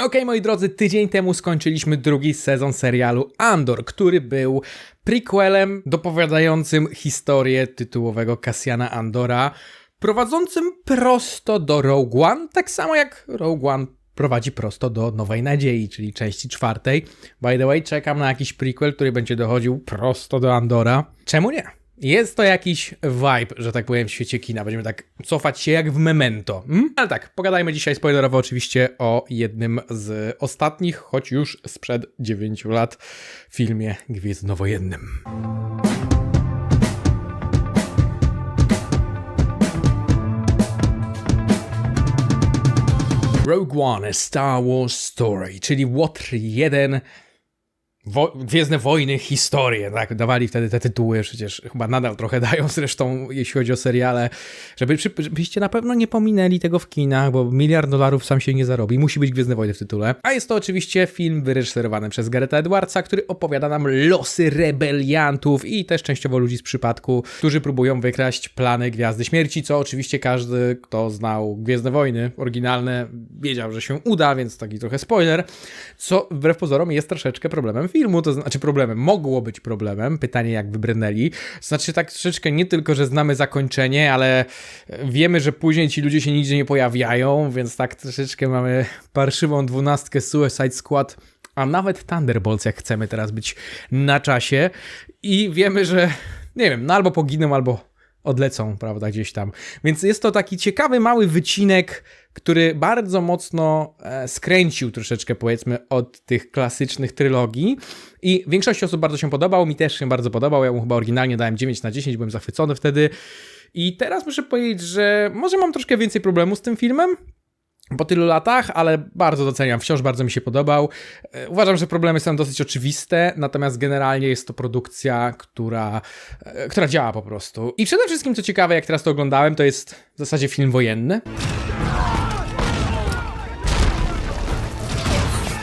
Okej, moi drodzy, tydzień temu skończyliśmy drugi sezon serialu Andor, który był prequelem dopowiadającym historię tytułowego Cassiana Andora, prowadzącym prosto do Rogue One, tak samo jak Rogue One prowadzi prosto do Nowej Nadziei, czyli części czwartej. By the way, czekam na jakiś prequel, który będzie dochodził prosto do Andora. Czemu nie? Jest to jakiś vibe, że tak powiem, w świecie kina. Będziemy tak cofać się jak w memento. Hmm? Ale tak, pogadajmy dzisiaj spoilerowo oczywiście o jednym z ostatnich, choć już sprzed 9 lat, filmie Gwiezdnowojennym. Rogue One, a Star Wars Story, czyli Łotr 1 Wo Gwiezdne Wojny, historie, tak, dawali wtedy te tytuły, przecież chyba nadal trochę dają zresztą, jeśli chodzi o seriale, żeby, żebyście na pewno nie pominęli tego w kinach, bo miliard dolarów sam się nie zarobi, musi być Gwiezdne Wojny w tytule. A jest to oczywiście film wyreżyserowany przez Garetha Edwardsa, który opowiada nam losy rebeliantów i też częściowo ludzi z przypadku, którzy próbują wykraść plany Gwiazdy Śmierci, co oczywiście każdy, kto znał Gwiezdne Wojny oryginalne, wiedział, że się uda, więc taki trochę spoiler, co wbrew pozorom jest troszeczkę problemem filmu, to znaczy problemem, mogło być problemem, pytanie jak wybrnęli, znaczy tak troszeczkę nie tylko, że znamy zakończenie, ale wiemy, że później ci ludzie się nigdzie nie pojawiają, więc tak troszeczkę mamy parszywą dwunastkę Suicide Squad, a nawet Thunderbolts, jak chcemy teraz być na czasie. I wiemy, że nie wiem, no albo poginą, albo odlecą, prawda, gdzieś tam. Więc jest to taki ciekawy, mały wycinek, który bardzo mocno e, skręcił troszeczkę, powiedzmy, od tych klasycznych trylogii. I większości osób bardzo się podobał, mi też się bardzo podobał. Ja mu chyba oryginalnie dałem 9 na 10, byłem zachwycony wtedy. I teraz muszę powiedzieć, że może mam troszkę więcej problemów z tym filmem, po tylu latach, ale bardzo doceniam, wciąż bardzo mi się podobał. E, uważam, że problemy są dosyć oczywiste, natomiast generalnie jest to produkcja, która, e, która działa po prostu. I przede wszystkim, co ciekawe, jak teraz to oglądałem, to jest w zasadzie film wojenny.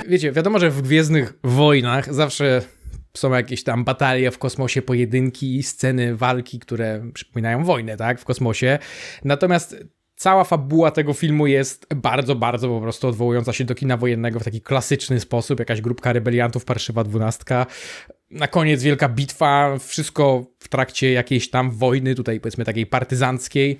Wiecie, wiadomo, że w Gwiezdnych Wojnach zawsze są jakieś tam batalie w kosmosie, pojedynki, sceny walki, które przypominają wojnę, tak, w kosmosie. Natomiast cała fabuła tego filmu jest bardzo, bardzo po prostu odwołująca się do kina wojennego w taki klasyczny sposób. Jakaś grupka rebeliantów, parszywa dwunastka. Na koniec wielka bitwa, wszystko w trakcie jakiejś tam wojny, tutaj powiedzmy takiej partyzanckiej,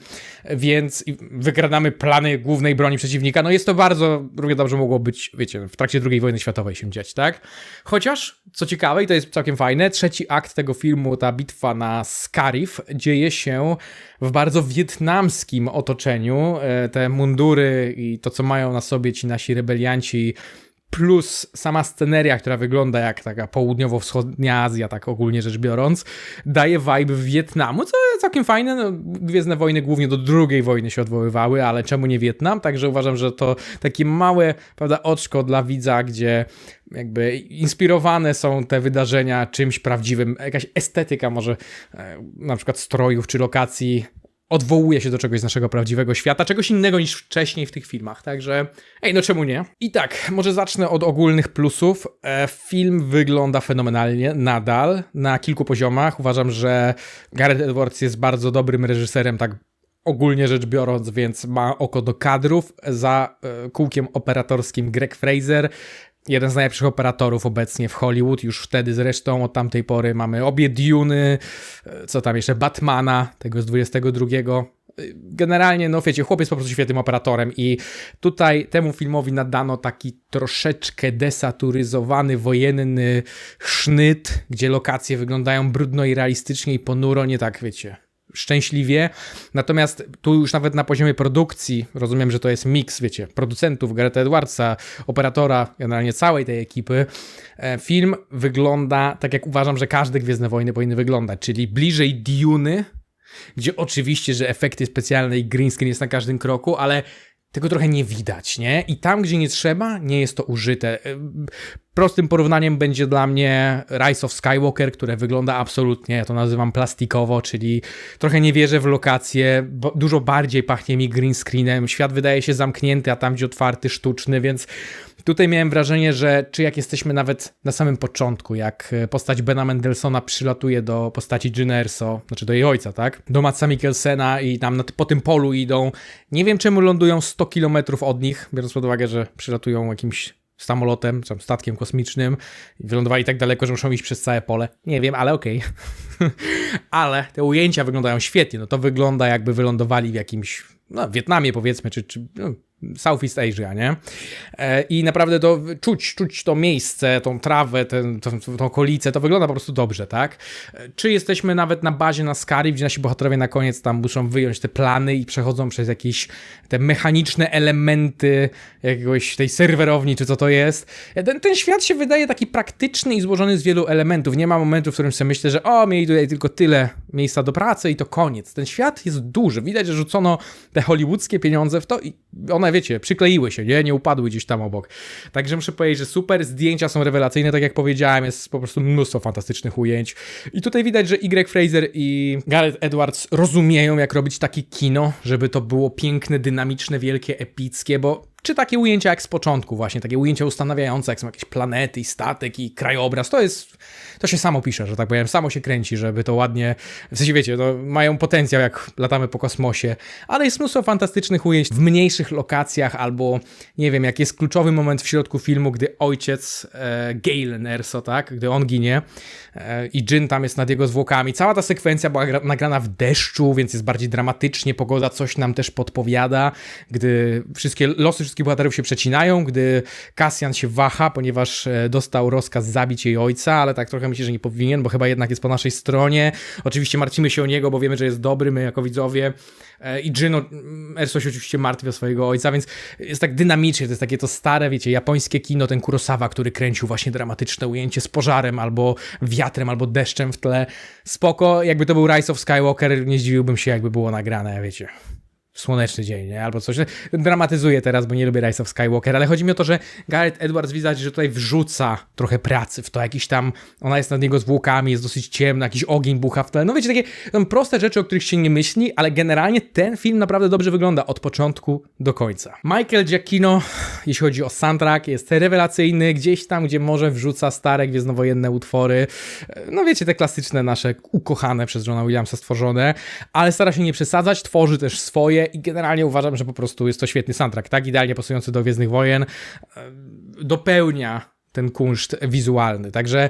więc wykradamy plany głównej broni przeciwnika. No jest to bardzo, równie dobrze mogło być, wiecie, w trakcie II wojny światowej się dziać, tak? Chociaż, co ciekawe i to jest całkiem fajne, trzeci akt tego filmu, ta bitwa na Scarif, dzieje się w bardzo wietnamskim otoczeniu. E, te mundury i to, co mają na sobie ci nasi rebelianci, plus sama sceneria, która wygląda jak taka południowo-wschodnia Azja, tak ogólnie rzecz biorąc, daje vibe Wietnamu, co jest całkiem fajne. No, Gwiezdne Wojny głównie do drugiej wojny się odwoływały, ale czemu nie Wietnam? Także uważam, że to takie małe, prawda, oczko dla widza, gdzie jakby inspirowane są te wydarzenia czymś prawdziwym, jakaś estetyka może e, na przykład strojów czy lokacji odwołuje się do czegoś z naszego prawdziwego świata, czegoś innego niż wcześniej w tych filmach, także ej, no czemu nie? I tak, może zacznę od ogólnych plusów. E, film wygląda fenomenalnie, nadal, na kilku poziomach. Uważam, że Gareth Edwards jest bardzo dobrym reżyserem, tak ogólnie rzecz biorąc, więc ma oko do kadrów. Za e, kółkiem operatorskim Greg Fraser, jeden z najlepszych operatorów obecnie w Hollywood, już wtedy zresztą, od tamtej pory mamy obie Duny, co tam jeszcze, Batmana, tego z 22. Generalnie, no wiecie, chłopiec po prostu świetnym operatorem i tutaj temu filmowi nadano taki troszeczkę desaturyzowany, wojenny sznyt, gdzie lokacje wyglądają brudno i realistycznie i ponuro, nie tak, wiecie, szczęśliwie. Natomiast tu już nawet na poziomie produkcji, rozumiem, że to jest miks, wiecie, producentów, Gareth Edwardsa, operatora, generalnie całej tej ekipy, e, film wygląda tak, jak uważam, że każde Gwiezdne Wojny powinny wyglądać, czyli bliżej Duny, gdzie oczywiście, że efekty specjalne i green screen jest na każdym kroku, ale tego trochę nie widać, nie? I tam, gdzie nie trzeba, nie jest to użyte. E, prostym porównaniem będzie dla mnie Rise of Skywalker, które wygląda absolutnie, ja to nazywam plastikowo, czyli trochę nie wierzę w lokacje, dużo bardziej pachnie mi green screenem, świat wydaje się zamknięty, a tam gdzie otwarty, sztuczny, więc tutaj miałem wrażenie, że czy jak jesteśmy nawet na samym początku, jak postać Bena Mendelssohna przylatuje do postaci Gin Erso, znaczy do jej ojca, tak? Do Matsa Mikkelsena i tam po tym polu idą, nie wiem czemu lądują 100 km od nich, biorąc pod uwagę, że przylatują jakimś samolotem, czy statkiem kosmicznym i wylądowali tak daleko, że muszą iść przez całe pole. Nie wiem, ale okej. ale te ujęcia wyglądają świetnie. No to wygląda jakby wylądowali w jakimś, no Wietnamie powiedzmy, czy, czy no, Southeast Asia, nie? E, I naprawdę to czuć, czuć to miejsce, tą trawę, tę, tą, okolicę, to wygląda po prostu dobrze, tak? E, czy jesteśmy nawet na bazie na Skari, gdzie nasi bohaterowie na koniec tam muszą wyjąć te plany i przechodzą przez jakieś te mechaniczne elementy jakiegoś tej serwerowni, czy co to jest. E, ten, ten świat się wydaje taki praktyczny i złożony z wielu elementów. Nie ma momentu, w którym sobie myślę, że o, mieli tutaj tylko tyle miejsca do pracy i to koniec. Ten świat jest duży. Widać, że rzucono te hollywoodzkie pieniądze w to i one wiecie, przykleiły się, nie? Nie upadły gdzieś tam obok. Także muszę powiedzieć, że super, zdjęcia są rewelacyjne, tak jak powiedziałem, jest po prostu mnóstwo fantastycznych ujęć. I tutaj widać, że Y. Fraser i Gareth Edwards rozumieją, jak robić takie kino, żeby to było piękne, dynamiczne, wielkie, epickie, bo czy takie ujęcia jak z początku właśnie, takie ujęcia ustanawiające, jak są jakieś planety i statek i krajobraz, to jest, to się samo pisze, że tak powiem, samo się kręci, żeby to ładnie, w sensie wiecie, no, mają potencjał jak latamy po kosmosie, ale jest mnóstwo fantastycznych ujęć w mniejszych lokacjach albo, nie wiem, jak jest kluczowy moment w środku filmu, gdy ojciec e, Galen Erso, tak, gdy on ginie e, i Jin tam jest nad jego zwłokami. Cała ta sekwencja była nagrana w deszczu, więc jest bardziej dramatycznie, pogoda coś nam też podpowiada, gdy wszystkie losy bohaterów się przecinają, gdy Cassian się waha, ponieważ e, dostał rozkaz zabić jej ojca, ale tak trochę myślę, że nie powinien, bo chyba jednak jest po naszej stronie. Oczywiście martwimy się o niego, bo wiemy, że jest dobry, my jako widzowie. E, I Jin, Erso się oczywiście martwi o swojego ojca, więc jest tak dynamicznie, to jest takie to stare, wiecie, japońskie kino, ten Kurosawa, który kręcił właśnie dramatyczne ujęcie z pożarem, albo wiatrem, albo deszczem w tle. Spoko, jakby to był Rise of Skywalker, nie zdziwiłbym się, jakby było nagrane, wiecie słoneczny dzień, nie? Albo coś. Dramatyzuję teraz, bo nie lubię Rise of Skywalker, ale chodzi mi o to, że Gareth Edwards widać, że tutaj wrzuca trochę pracy w to, jakiś tam, ona jest nad niego zwłokami, jest dosyć ciemna, jakiś ogień bucha w tle. No wiecie, takie proste rzeczy, o których się nie myśli, ale generalnie ten film naprawdę dobrze wygląda od początku do końca. Michael Giacchino, jeśli chodzi o soundtrack, jest rewelacyjny, gdzieś tam, gdzie może wrzuca stare gwiezdnowojenne utwory, no wiecie, te klasyczne nasze ukochane przez Johna Williamsa stworzone, ale stara się nie przesadzać, tworzy też swoje, i generalnie uważam, że po prostu jest to świetny soundtrack, tak idealnie pasujący do Gwiezdnych Wojen, e, dopełnia ten kunszt wizualny. Także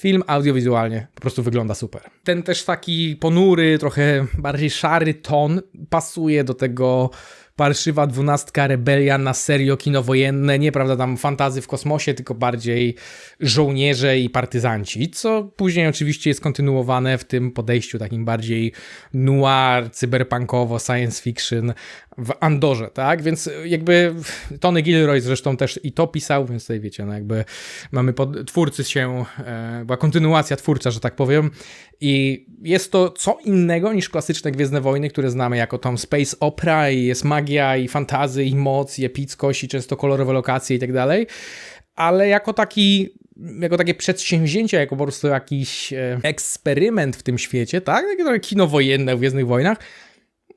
film audiowizualnie po prostu wygląda super. Ten też taki ponury, trochę bardziej szary ton pasuje do tego parszywa dwunastka rebelia na serio kino wojenne, nie prawda tam fantazy w kosmosie, tylko bardziej żołnierze i partyzanci, co później oczywiście jest kontynuowane w tym podejściu takim bardziej noir, cyberpunkowo, science fiction w Andorze, tak? Więc jakby Tony Gilroy zresztą też i to pisał, więc tutaj wiecie, no jakby mamy pod, twórcy się, e, była kontynuacja twórcza, że tak powiem i jest to co innego niż klasyczne Gwiezdne Wojny, które znamy jako tą space opera i jest magia i fantazy i moc i epickość i często kolorowe lokacje i tak dalej, ale jako taki jako takie przedsięwzięcie, jako po prostu jakiś e, eksperyment w tym świecie, tak? Takie kino wojenne w Gwiezdnych Wojnach,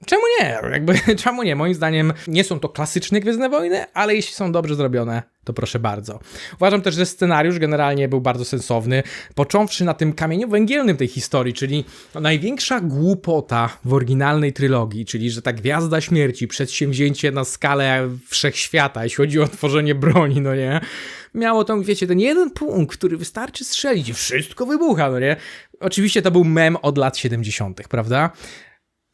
Czemu nie? Jakby, czemu nie? Moim zdaniem nie są to klasyczne Gwiezdne Wojny, ale jeśli są dobrze zrobione, to proszę bardzo. Uważam też, że scenariusz generalnie był bardzo sensowny, począwszy na tym kamieniu węgielnym tej historii, czyli największa głupota w oryginalnej trylogii, czyli że ta Gwiazda Śmierci, przedsięwzięcie na skalę wszechświata, jeśli chodzi o tworzenie broni, no nie? Miało tam, wiecie, ten jeden punkt, który wystarczy strzelić i wszystko wybucha, no nie? Oczywiście to był mem od lat 70., prawda?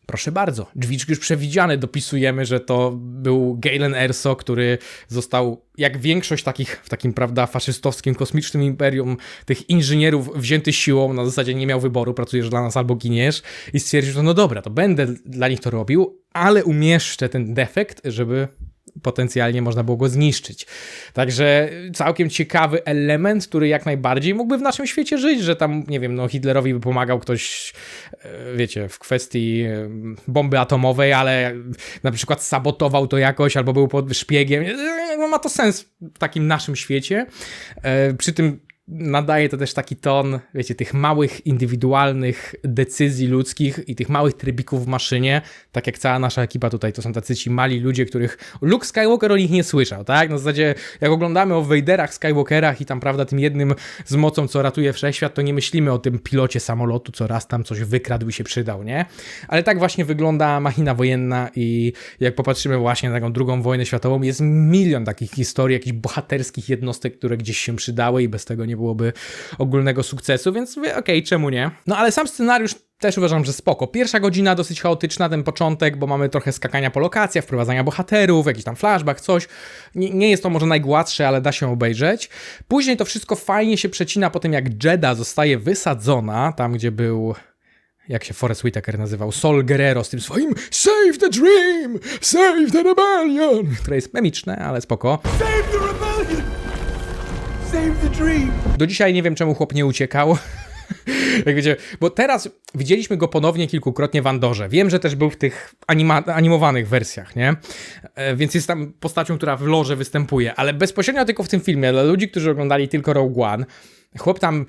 Proszę bardzo, drzwiczki już przewidziane, dopisujemy, że to był Galen Erso, który został, jak większość takich, w takim, prawda, faszystowskim, kosmicznym imperium, tych inżynierów wzięty siłą, na zasadzie nie miał wyboru, pracujesz dla nas albo giniesz. I stwierdził, że no dobra, to będę dla nich to robił, ale umieszczę ten defekt, żeby potencjalnie można było go zniszczyć. Także całkiem ciekawy element, który jak najbardziej mógłby w naszym świecie żyć, że tam, nie wiem, no Hitlerowi by pomagał ktoś, e, wiecie, w kwestii e, bomby atomowej, ale na przykład sabotował to jakoś, albo był pod szpiegiem. No ma to sens w takim naszym świecie. E, przy tym nadaje to też taki ton, wiecie, tych małych, indywidualnych decyzji ludzkich i tych małych trybików w maszynie, tak jak cała nasza ekipa tutaj, to są tacy ci mali ludzie, których Luke Skywalker o nich nie słyszał, tak? Na zasadzie, jak oglądamy o Vaderach, Skywalkerach i tam, prawda, tym jednym z mocą, co ratuje wszechświat, to nie myślimy o tym pilocie samolotu, co raz tam coś wykradł i się przydał, nie? Ale tak właśnie wygląda machina wojenna i jak popatrzymy właśnie na taką drugą wojnę światową, jest milion takich historii, jakichś bohaterskich jednostek, które gdzieś się przydały i bez tego nie byłoby ogólnego sukcesu, więc okej, okay, czemu nie? No ale sam scenariusz też uważam, że spoko. Pierwsza godzina dosyć chaotyczna, ten początek, bo mamy trochę skakania po lokacjach, wprowadzania bohaterów, jakiś tam flashback, coś. Nie, nie, jest to może najgładsze, ale da się obejrzeć. Później to wszystko fajnie się przecina po tym, jak Jedda zostaje wysadzona, tam gdzie był jak się Forrest Whitaker nazywał, Sol Guerrero z tym swoim Save the Dream! Save the Rebellion! Które jest memiczne, ale spoko. Save the rebellion! Do dzisiaj nie wiem, czemu chłop nie uciekał. Jak wiecie, bo teraz widzieliśmy go ponownie kilkukrotnie w Andorze. Wiem, że też był w tych anima animowanych wersjach, nie? E, więc jest tam postacią, która w lorze występuje, ale bezpośrednio tylko w tym filmie. Dla ludzi, którzy oglądali tylko Rogue One, Chłop tam,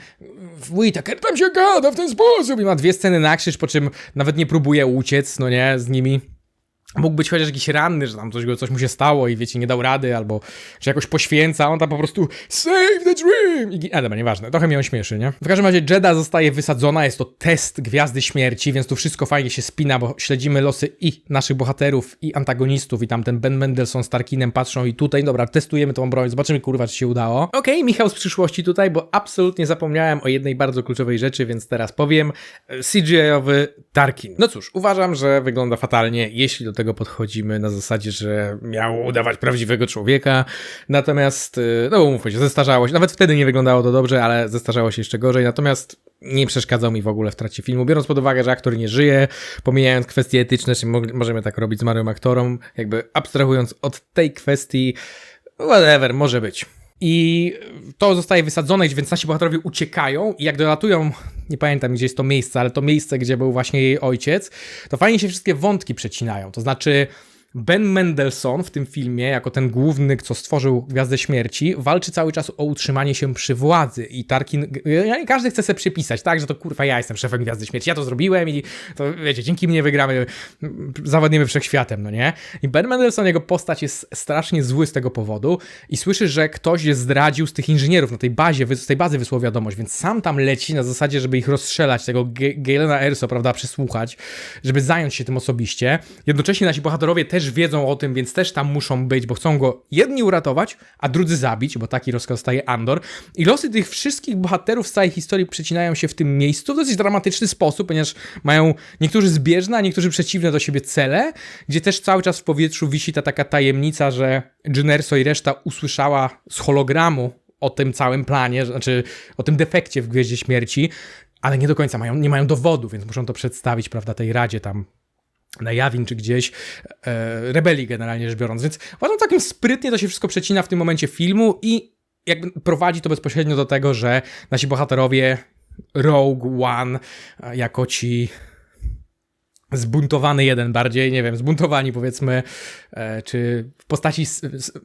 Whitaker tam się gada w ten sposób i ma dwie sceny na krzyż, po czym nawet nie próbuje uciec, no nie, z nimi mógł być chociaż jakiś ranny, że tam coś, coś mu się stało i wiecie, nie dał rady, albo że jakoś poświęca, on tam po prostu save the dream! I, a dobra, nieważne, trochę mnie on śmieszy, nie? W każdym razie Jedda zostaje wysadzona, jest to test Gwiazdy Śmierci, więc tu wszystko fajnie się spina, bo śledzimy losy i naszych bohaterów, i antagonistów, i tam ten Ben Mendelsohn z Tarkinem patrzą i tutaj, dobra, testujemy tą broń, zobaczymy kurwa, czy się udało. Okej, okay, Michał z przyszłości tutaj, bo absolutnie zapomniałem o jednej bardzo kluczowej rzeczy, więc teraz powiem. CGI-owy Tarkin. No cóż, uważam, że wygląda fatalnie, jeśli do tego tego podchodzimy na zasadzie, że miał udawać prawdziwego człowieka, natomiast, y, no umówmy się, zestarzało się, nawet wtedy nie wyglądało to dobrze, ale zestarzało się jeszcze gorzej, natomiast nie przeszkadzał mi w ogóle w trakcie filmu, biorąc pod uwagę, że aktor nie żyje, pomijając kwestie etyczne, czy możemy tak robić z marłym aktorom, jakby abstrahując od tej kwestii, whatever, może być. I to zostaje wysadzone, więc nasi bohaterowie uciekają i jak dolatują, nie pamiętam gdzie jest to miejsce, ale to miejsce, gdzie był właśnie jej ojciec, to fajnie się wszystkie wątki przecinają. To znaczy Ben Mendelssohn w tym filmie, jako ten główny, co stworzył Gwiazdę Śmierci, walczy cały czas o utrzymanie się przy władzy i Tarkin, każdy chce sobie przypisać, tak, że to kurwa ja jestem szefem Gwiazdy Śmierci, ja to zrobiłem i to wiecie, dzięki mnie wygramy, zawodnimy wszechświatem, no nie? I Ben Mendelssohn, jego postać jest strasznie zły z tego powodu i słyszy, że ktoś je zdradził z tych inżynierów na tej bazie, z tej bazy wysłał wiadomość, więc sam tam leci na zasadzie, żeby ich rozstrzelać, tego Galena Erso, prawda, przesłuchać, żeby zająć się tym osobiście. Jednocześnie nasi bohaterowie też też wiedzą o tym, więc też tam muszą być, bo chcą go jedni uratować, a drudzy zabić, bo taki rozkaz staje Andor. I losy tych wszystkich bohaterów z całej historii przecinają się w tym miejscu w dosyć dramatyczny sposób, ponieważ mają niektórzy zbieżne, a niektórzy przeciwne do siebie cele, gdzie też cały czas w powietrzu wisi ta taka tajemnica, że Generso i reszta usłyszała z hologramu o tym całym planie, znaczy o tym defekcie w Gwieździe Śmierci, ale nie do końca mają, nie mają dowodu, więc muszą to przedstawić, prawda, tej radzie tam na Jawin czy gdzieś, e, rebelii generalnie rzecz biorąc. Więc uważam takim sprytnie to się wszystko przecina w tym momencie filmu i jakby prowadzi to bezpośrednio do tego, że nasi bohaterowie Rogue One e, jako ci zbuntowany jeden bardziej, nie wiem, zbuntowani powiedzmy, e, czy w postaci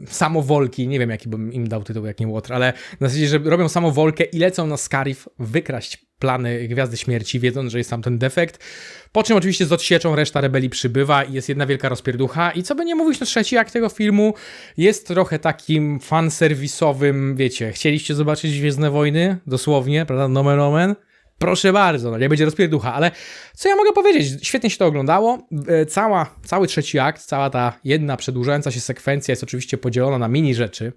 samowolki, nie wiem jaki bym im dał tytuł, jak nie Łotr, ale na zasadzie, że robią samowolkę i lecą na Scarif wykraść plany Gwiazdy Śmierci, wiedząc, że jest tam ten defekt. Po czym oczywiście z odsieczą reszta rebelii przybywa i jest jedna wielka rozpierducha. I co by nie mówić, no trzeci akt tego filmu jest trochę takim fanserwisowym, wiecie, chcieliście zobaczyć Gwiezdne Wojny? Dosłownie, prawda? Nomen omen. Proszę bardzo, no nie będzie rozpierducha, ale co ja mogę powiedzieć? Świetnie się to oglądało. E, cała, cały trzeci akt, cała ta jedna przedłużająca się sekwencja jest oczywiście podzielona na mini rzeczy.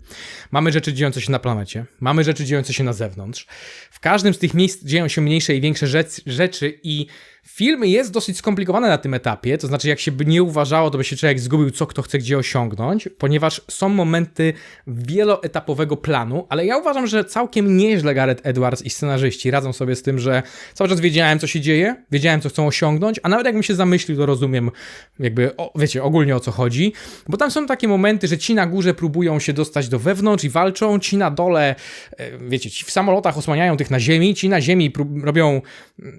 Mamy rzeczy dziejące się na planecie, mamy rzeczy dziejące się na zewnątrz. W każdym z tych miejsc dzieją się mniejsze i większe rzeczy i Film jest dosyć skomplikowany na tym etapie, to znaczy jak się by nie uważało, to by się człowiek zgubił, co kto chce gdzie osiągnąć, ponieważ są momenty wieloetapowego planu, ale ja uważam, że całkiem nieźle Gareth Edwards i scenarzyści radzą sobie z tym, że cały czas wiedziałem, co się dzieje, wiedziałem, co chcą osiągnąć, a nawet jakbym się zamyślił, to rozumiem jakby, o, wiecie, ogólnie o co chodzi, bo tam są takie momenty, że ci na górze próbują się dostać do wewnątrz i walczą, ci na dole, e, wiecie, ci w samolotach osłaniają tych na ziemi, ci na ziemi robią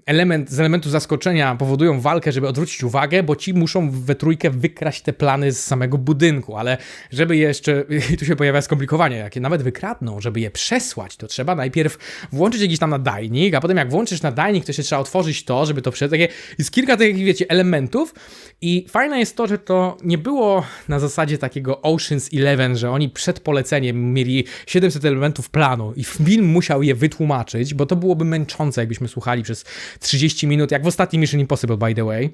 element z elementu zaskoczenia, zaskoczenia powodują walkę, żeby odwrócić uwagę, bo ci muszą we trójkę wykraść te plany z samego budynku, ale żeby je jeszcze, i tu się pojawia skomplikowanie, jakie nawet wykradną, żeby je przesłać, to trzeba najpierw włączyć jakiś tam nadajnik, a potem jak włączysz nadajnik, to się trzeba otworzyć to, żeby to przesłać. Jest kilka takich, wiecie, elementów i fajne jest to, że to nie było na zasadzie takiego Ocean's Eleven, że oni przed poleceniem mieli 700 elementów planu i film musiał je wytłumaczyć, bo to byłoby męczące, jakbyśmy słuchali przez 30 minut, jak w ostatnim Mission Impossible, by the way,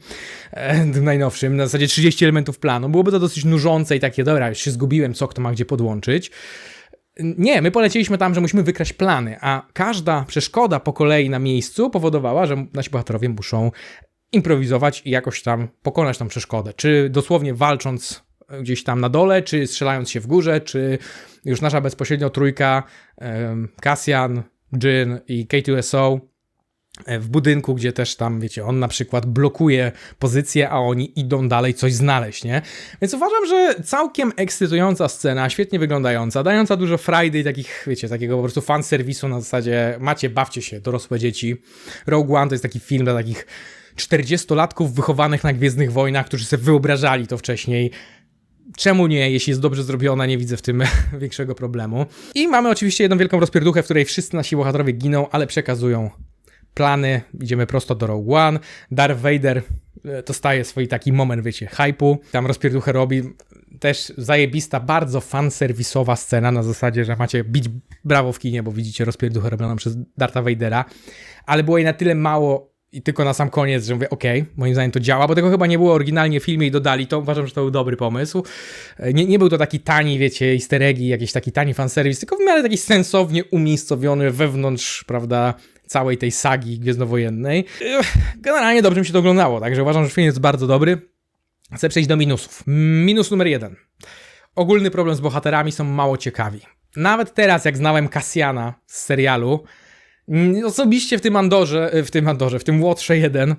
e, tym najnowszym, na zasadzie 30 elementów planu. Byłoby to dosyć nużące i takie, dobra, już się zgubiłem, co kto ma gdzie podłączyć. Nie, my polecieliśmy tam, że musimy wykraść plany, a każda przeszkoda po kolei na miejscu powodowała, że nasi bohaterowie muszą improwizować i jakoś tam pokonać tą przeszkodę. Czy dosłownie walcząc gdzieś tam na dole, czy strzelając się w górze, czy już nasza bezpośrednio trójka, Cassian, Jin i K2SO e, w budynku, gdzie też tam, wiecie, on na przykład blokuje pozycję, a oni idą dalej coś znaleźć, nie? Więc uważam, że całkiem ekscytująca scena, świetnie wyglądająca, dająca dużo frajdy i takich, wiecie, takiego po prostu fan serwisu na zasadzie macie, bawcie się, dorosłe dzieci. Rogue One to jest taki film dla takich 40-latków wychowanych na Gwiezdnych Wojnach, którzy sobie wyobrażali to wcześniej. Czemu nie? Jeśli jest dobrze zrobiona, nie widzę w tym większego problemu. I mamy oczywiście jedną wielką rozpierduchę, w której wszyscy nasi bohaterowie giną, ale przekazują plany. Idziemy prosto do Rogue One. Darth Vader e, dostaje swój taki moment, wiecie, hypu. Tam rozpierduchę robi. Też zajebista, bardzo fanserwisowa scena na zasadzie, że macie bić brawo w kinie, bo widzicie rozpierduchę robioną przez Dartha Vadera. Ale było jej na tyle mało i tylko na sam koniec, że mówię, okej, moim zdaniem to działa, bo tego chyba nie było oryginalnie w filmie i dodali to, uważam, że to był dobry pomysł. E, Nie, nie był to taki tani, wiecie, easter eggi, jakiś taki tani fanserwis, tylko w miarę taki sensownie umiejscowiony wewnątrz, prawda, całej tej sagi gwiezdnowojennej. Generalnie dobrze mi się to oglądało, także uważam, że film jest bardzo dobry. Chcę przejść do minusów. Minus numer jeden. Ogólny problem z bohaterami są mało ciekawi. Nawet teraz, jak znałem Cassiana z serialu, Mm, Osobiście w tym Andorze, w tym Andorze, w tym Łotrze 1,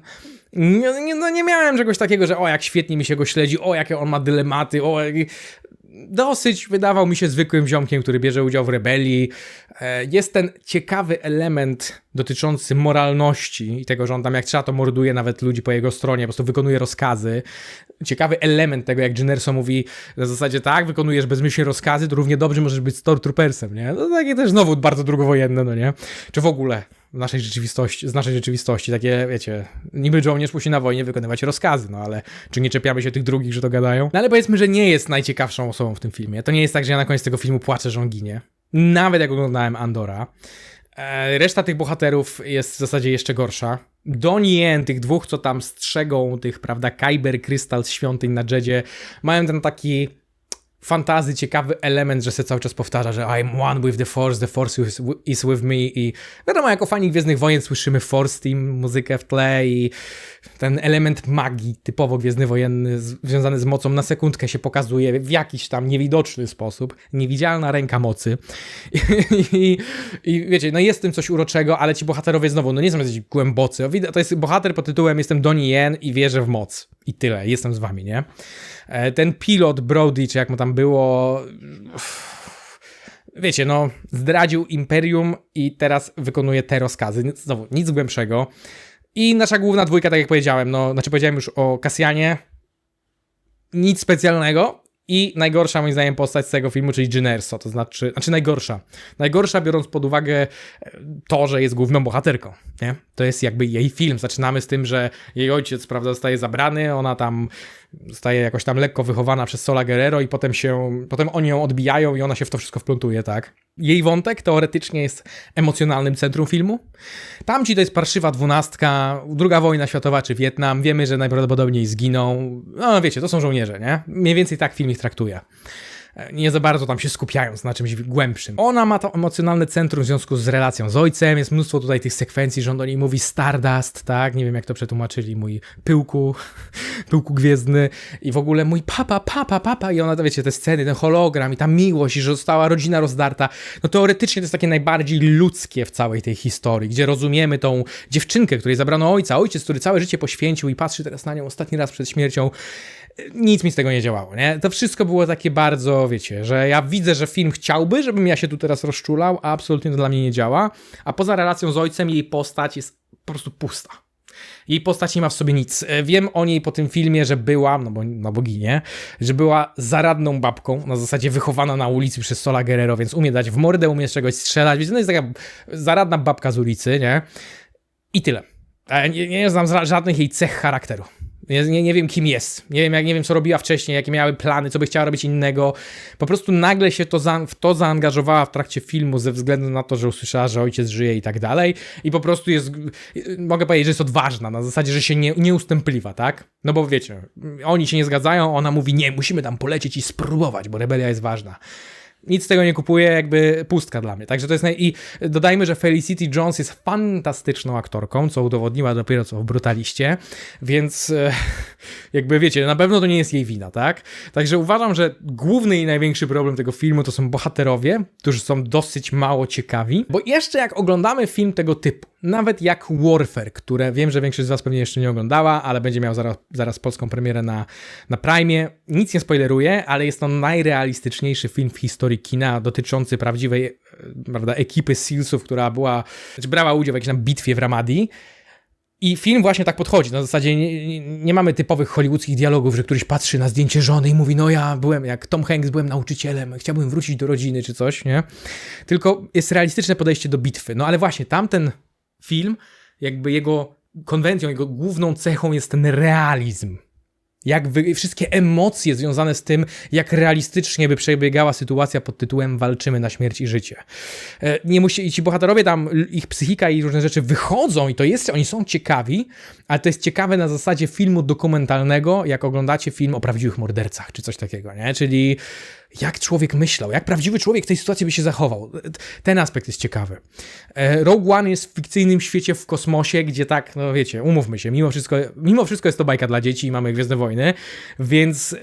nie, nie, no nie miałem czegoś takiego, że o jak świetnie mi się go śledzi, o jakie on ma dylematy, o. Dosyć wydawał mi się zwykłym ziomkiem, który bierze udział w rebelii. E, Jest ten ciekawy element dotyczący moralności i tego, że on tam jak trzeba to morduje nawet ludzi po jego stronie, po prostu wykonuje rozkazy. Ciekawy element tego, jak Generso mówi na zasadzie tak, wykonujesz bezmyślnie rozkazy, to równie dobrze możesz być Stormtroopersem, nie? No takie też znowu bardzo drugowojenne, no nie? Czy w ogóle naszej rzeczywistości, z naszej rzeczywistości, takie, wiecie, niby żołnierz musi na wojnie wykonywać rozkazy, no ale czy nie czepiamy się tych drugich, że to gadają? No ale powiedzmy, że nie jest najciekawszą osobą w tym filmie. To nie jest tak, że ja na koniec tego filmu płaczę, że on ginie. Nawet jak oglądałem Andora. E, Reszta tych bohaterów jest w zasadzie jeszcze gorsza. Donnie Yen, tych dwóch, co tam strzegą tych, prawda, Kyber Krystal z świątyń na Jedzie, mają ten taki fantazy, ciekawy element, że się cały czas powtarza, że I'm one with the Force, the Force is, with me i wiadomo, jako fani Gwiezdnych Wojen słyszymy Force Team, muzykę w tle i ten element magii typowo gwiezdnowojenny z- związany z mocą na sekundkę się pokazuje w jakiś tam niewidoczny sposób, niewidzialna ręka mocy. I, i, i wiecie, no jest w tym coś uroczego, ale ci bohaterowie znowu, no nie są jacyś głębocy, to jest bohater pod tytułem jestem Donnie Yen i wierzę w moc. I tyle, jestem z wami, nie? E, Ten pilot Brody, czy jak mu tam było. Wiecie, no, zdradził imperium i teraz wykonuje te rozkazy. Znowu, nic głębszego. I nasza główna dwójka, tak jak powiedziałem, no, znaczy powiedziałem już o Kasjanie. Nic specjalnego. I najgorsza moim zdaniem postać z tego filmu, czyli Generso, to znaczy, znaczy najgorsza. Najgorsza biorąc pod uwagę e, to, że jest główną bohaterką, nie? To jest jakby jej film. Zaczynamy z tym, że jej ojciec, prawda, zostaje zabrany, ona tam zostaje jakoś tam lekko wychowana przez Sola Guerrero i potem się, potem oni ją odbijają i ona się w to wszystko wplątuje, tak? Jej wątek teoretycznie jest emocjonalnym centrum filmu. Tamci to jest parszywa dwunastka, druga wojna światowa czy Wietnam, wiemy, że najprawdopodobniej zginą. No wiecie, to są żołnierze, nie? Mniej więcej tak film ich traktuje. E, Nie za bardzo tam się skupiając na czymś głębszym. Ona ma to emocjonalne centrum w związku z relacją z ojcem. Jest mnóstwo tutaj tych sekwencji, że on do niej mówi Stardust, tak? Nie wiem, jak to przetłumaczyli, mój pyłku, pyłku gwiezdny i w ogóle mój papa, papa, papa i ona, wiecie, te sceny, ten hologram i ta miłość i że została rodzina rozdarta. No teoretycznie to jest takie najbardziej ludzkie w całej tej historii, gdzie rozumiemy tą dziewczynkę, której zabrano ojca, ojciec, który całe życie poświęcił i patrzy teraz na nią ostatni raz przed śmiercią nic mi z tego nie działało, nie? To wszystko było takie bardzo, wiecie, że ja widzę, że film chciałby, żebym ja się tu teraz rozczulał, a absolutnie to dla mnie nie działa. A poza relacją z ojcem jej postać jest po prostu pusta. Jej postać nie ma w sobie nic. E, Wiem o niej po tym filmie, że była, no bo, no bo ginie, że była zaradną babką, na zasadzie wychowana na ulicy przez Sola Guerrero, więc umie dać w mordę, umie z czegoś strzelać, więc to jest taka zaradna babka z ulicy, nie? I tyle. E, Nie, nie znam ża- żadnych jej cech charakteru. Nie, nie, wiem, kim jest. Nie wiem, jak, nie wiem, co robiła wcześniej, jakie miały plany, co by chciała robić innego. Po prostu nagle się to za, w to zaangażowała w trakcie filmu ze względu na to, że usłyszała, że ojciec żyje i tak dalej. I po prostu jest, mogę powiedzieć, że jest odważna, na zasadzie, że się nie, nieustępliwa, tak? No bo wiecie, oni się nie zgadzają, ona mówi, nie, musimy tam polecieć i spróbować, bo rebelia jest ważna nic z tego nie kupuję, jakby pustka dla mnie. Także to jest. Naj... I dodajmy, że Felicity Jones jest fantastyczną aktorką, co udowodniła dopiero co w Brutaliście, więc e, jakby wiecie, na pewno to nie jest jej wina, tak? Także uważam, że główny i największy problem tego filmu to są bohaterowie, którzy są dosyć mało ciekawi, bo jeszcze jak oglądamy film tego typu, nawet jak Warfare, które wiem, że większość z Was pewnie jeszcze nie oglądała, ale będzie miał zaraz, zaraz polską premierę na, na Prime. Nic nie spoileruję, ale jest to najrealistyczniejszy film w historii kina dotyczący prawdziwej e, prawda, ekipy SEALsów, która była, znaczy brała udział w jakiejś tam bitwie w Ramadi. I film właśnie tak podchodzi. Na zasadzie nie, nie, mamy typowych hollywoodzkich dialogów, że któryś patrzy na zdjęcie żony i mówi, no ja byłem, jak Tom Hanks, byłem nauczycielem, chciałbym wrócić do rodziny czy coś, nie? Tylko jest realistyczne podejście do bitwy. No ale właśnie tamten film, jakby jego konwencją, jego główną cechą jest ten realizm. Jak wy, wszystkie emocje związane z tym, jak realistycznie by przebiegała sytuacja pod tytułem Walczymy na śmierć i życie. E, Nie musi, i ci bohaterowie tam, ich psychika i różne rzeczy wychodzą i to jest, oni są ciekawi, ale to jest ciekawe na zasadzie filmu dokumentalnego, jak oglądacie film o prawdziwych mordercach, czy coś takiego, nie? Czyli jak człowiek myślał, jak prawdziwy człowiek w tej sytuacji by się zachował. Ten aspekt jest ciekawy. E, Rogue One jest w fikcyjnym świecie w kosmosie, gdzie tak, no wiecie, umówmy się, mimo wszystko, mimo wszystko jest to bajka dla dzieci i mamy Gwiezdne Wojny, więc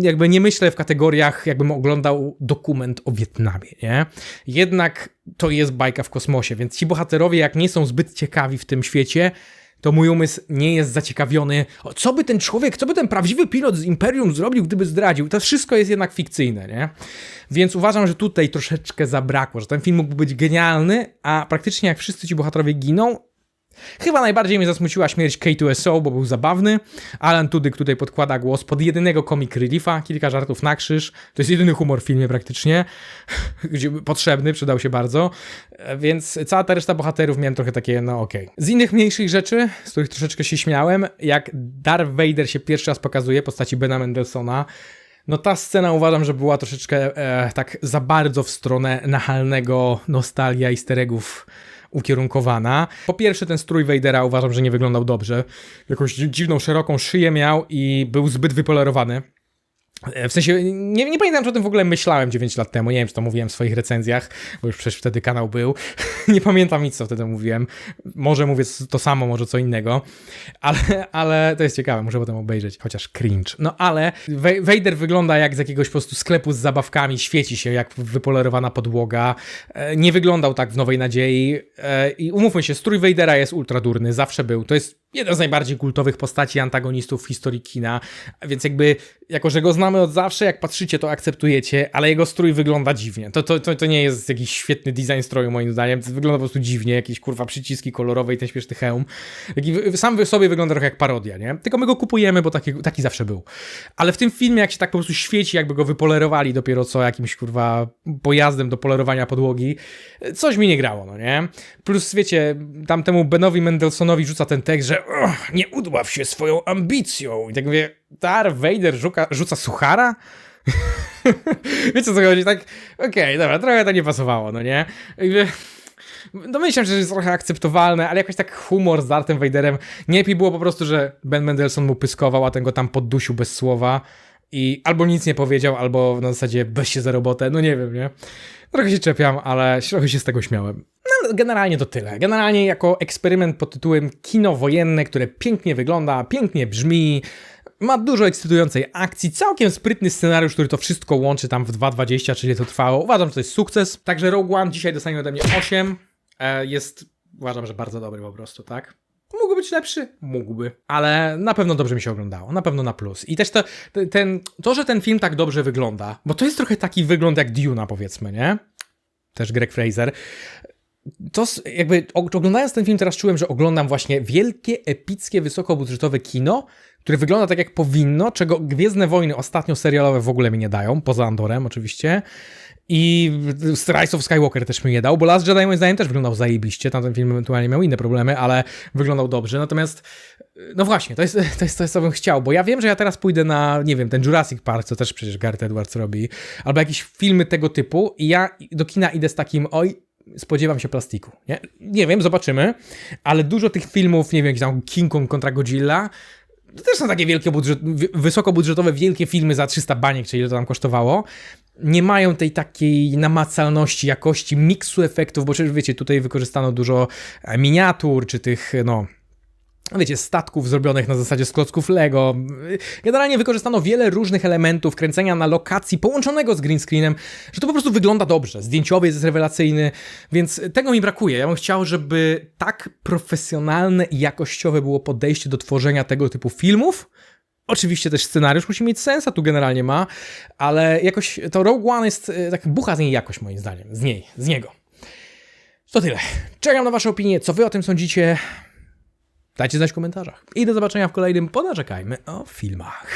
jakby nie myślę w kategoriach, jakbym oglądał dokument o Wietnamie, nie? Jednak to jest bajka w kosmosie, więc ci bohaterowie, jak nie są zbyt ciekawi w tym świecie, to mój umysł nie jest zaciekawiony, o, co by ten człowiek, co by ten prawdziwy pilot z Imperium zrobił, gdyby zdradził. To wszystko jest jednak fikcyjne, nie? Więc uważam, że tutaj troszeczkę zabrakło, że ten film mógłby być genialny, a praktycznie jak wszyscy ci bohaterowie giną, Chyba najbardziej mnie zasmuciła śmierć K2SO, bo był zabawny. Alan Tudyk tutaj podkłada głos pod jedynego comic reliefa, kilka żartów na krzyż. To jest jedyny humor w filmie praktycznie, gdzie potrzebny, przydał się bardzo. Więc cała ta reszta bohaterów miałem trochę takie, no okej. Z innych mniejszych rzeczy, z których troszeczkę się śmiałem, jak Darth Vader się pierwszy raz pokazuje w postaci Bena Mendelssohna, no ta scena uważam, że była troszeczkę e, tak za bardzo w stronę nachalnego nostalgia easter eggów ukierunkowana. Po pierwsze, ten strój Vadera uważam, że nie wyglądał dobrze. Jakąś dzi- dziwną, szeroką szyję miał i był zbyt wypolerowany. W sensie, nie, nie pamiętam, czy o tym w ogóle myślałem 9 lat temu. Nie wiem, czy to mówiłem w swoich recenzjach, bo już przecież wtedy kanał był. nie pamiętam nic, co wtedy mówiłem. Może mówię to samo, może co innego. Ale, ale to jest ciekawe, muszę potem obejrzeć, chociaż cringe. No ale Vader wygląda jak z jakiegoś po prostu sklepu z zabawkami, świeci się jak wypolerowana podłoga. E, Nie wyglądał tak w Nowej Nadziei. E, I umówmy się, strój Vadera jest ultra durny, zawsze był. To jest jeden z najbardziej kultowych postaci antagonistów w historii kina, więc jakby, jako że go znamy od zawsze, jak patrzycie, to akceptujecie, ale jego strój wygląda dziwnie. To, to, to, to nie jest jakiś świetny design stroju, moim zdaniem. To wygląda po prostu dziwnie, jakieś kurwa przyciski kolorowe i ten śmieszny hełm. Taki, sam sobie wygląda trochę jak parodia, nie? Tylko my go kupujemy, bo taki, taki zawsze był. Ale w tym filmie, jak się tak po prostu świeci, jakby go wypolerowali dopiero co jakimś kurwa pojazdem do polerowania podłogi, coś mi nie grało, no nie? Plus, wiecie, tamtemu Benowi Mendelssohnowi rzuca ten tekst, że "Ugh, nie udław się swoją ambicją. I tak mówię, Darth Vader rzuca, rzuca suchara? Wiecie co chodzi? Tak, okej, dobra, trochę to nie pasowało, no nie? Domyślam się, że jest trochę akceptowalne, ale jakoś tak humor z Darthem Vaderem. Nie lepiej było po prostu, że Ben Mendelssohn mu pyskował, a ten go tam poddusił bez słowa i albo nic nie powiedział, albo na zasadzie weź się za robotę, no nie wiem, nie? Trochę się czepiam, ale trochę się z tego śmiałem. No, generalnie to tyle. Generalnie jako eksperyment pod tytułem kino wojenne, które pięknie wygląda, pięknie brzmi, ma dużo ekscytującej akcji, całkiem sprytny scenariusz, który to wszystko łączy tam w 2.20, czyli to trwało. Uważam, że to jest sukces. Także Rogue One dzisiaj dostanie ode mnie 8. E, jest, uważam, że bardzo dobry po prostu, tak? Mógłby być lepszy? Mógłby. Ale na pewno dobrze mi się oglądało. Na pewno na plus. I też to, te- ten, to, że ten film tak dobrze wygląda, bo to jest trochę taki wygląd jak Duna, powiedzmy, nie? Też Greg Fraser. to jakby oglądając ten film teraz czułem, że oglądam właśnie wielkie, epickie, wysokobudżetowe kino, które wygląda tak jak powinno, czego Gwiezdne Wojny ostatnio serialowe w ogóle mi nie dają, poza Andorem oczywiście. I Rise of Skywalker też mi nie dał, bo Last Jedi moim zdaniem też wyglądał zajebiście, tamten film ewentualnie miał inne problemy, ale wyglądał dobrze, natomiast no właśnie, to jest, to jest to, co bym chciał, bo ja wiem, że ja teraz pójdę na, nie wiem, ten Jurassic Park, co też przecież Gareth Edwards robi, albo jakieś filmy tego typu i ja do kina idę z takim, oj, spodziewam się plastiku, nie? Nie wiem, zobaczymy, ale dużo tych filmów, nie wiem, jakiś tam King Kong kontra Godzilla, to też są takie wielkie budżet, wy- wysokobudżetowe, wielkie filmy za 300 baniek, czy ile to tam kosztowało. Nie mają tej takiej namacalności, jakości, miksu efektów, bo przecież wiecie, tutaj wykorzystano dużo miniatur, czy tych, no, wiecie, statków zrobionych na zasadzie z klocków Lego. Generalnie wykorzystano wiele różnych elementów kręcenia na lokacji połączonego z green screenem, że to po prostu wygląda dobrze. Zdjęciowiec jest rewelacyjny, więc tego mi brakuje. Ja bym chciał, żeby tak profesjonalne i jakościowe było podejście do tworzenia tego typu filmów. Oczywiście też scenariusz musi mieć sens, a tu generalnie ma, ale jakoś to Rogue One jest e, tak bucha z niej jakość moim zdaniem, z niej, z niego. To tyle. Czekam na wasze opinie, co wy o tym sądzicie. Dajcie znać w komentarzach. I do zobaczenia w kolejnym Ponarzekajmy o filmach.